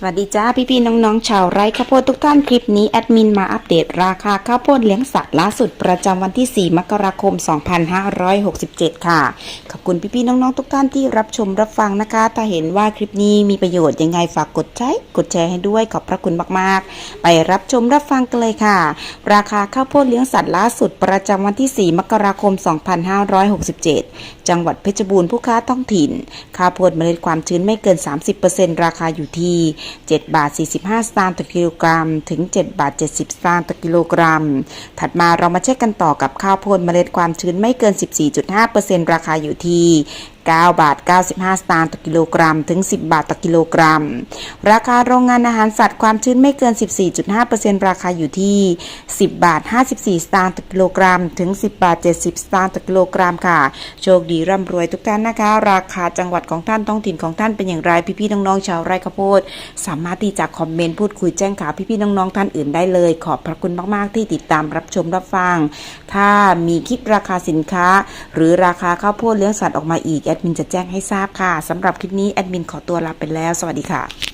สวัสดีจ้าพี่ๆน้องๆ ชาวไร่ข้าวโพดทุกท่านคลิปนี้แอดมินมาอัปเดตราคาข้าวโพดเลี้ยงสัตว์ล่าสุดประจำวันที่ 4 มกราคม 2567 ค่ะ ขอบคุณพี่ๆน้องๆ ทุกท่านที่รับชมรับฟังนะคะ ถ้าเห็นว่าคลิปนี้มีประโยชน์ยังไงฝากกดใช้กดแชร์ให้ด้วยขอบพระคุณมากๆ ไปรับชมรับฟังกันเลยค่ะ ราคาข้าวโพดเลี้ยงสัตว์ล่าสุดประจำวันที่ 4 มกราคม 2567 จังหวัดเพชรบูรณ์ผู้ค้าท้องถิ่นข้าวโพดเมล็ดความชื้นไม่เกิน 30%ราคาอยู่ที่7 บาท 45 สตางค์ต่อกิโลกรัม ถึง 7 บาท 70 สตางค์ต่อกิโลกรัม ถัดมาเรามาเช็คกันต่อกับข้าวโพดเมล็ดความชื้นไม่เกิน 14.5%ราคาอยู่ที่ 9 บาท 95 สตางค์ต่อกิโลกรัม ถึง 10 บาทต่อกิโลกรัม ราคาโรงงานอาหารสัตว์ความชื้นไม่เกิน 14.5%ราคาอยู่ที่ 10 บาท 54 สตางค์ต่อกิโลกรัม ถึง 10 บาท 70 สตางค์ต่อกิโลกรัมค่ะ โชคดีร่ำรวยทุกท่านนะคะ ราคาจังหวัดของท่านท้องถิ่นของท่านเป็นอย่างไร พี่ๆน้องๆชาวไร่ข้าวโพด สามารถที่จะคอมเมนต์พูดคุยแจ้งข่าวพี่ๆน้องๆท่านอื่นได้เลย ขอบพระคุณมากๆ ที่ติดตามรับชมรับฟัง ถ้ามีคลิปราคาสินค้า หรือราคาข้าวโพดเลี้ยงสัตว์ออกมาอีกแอดมินจะแจ้งให้ทราบค่ะสำหรับคลิปนี้แอดมินขอตัวลาไปแล้ว สวัสดีค่ะ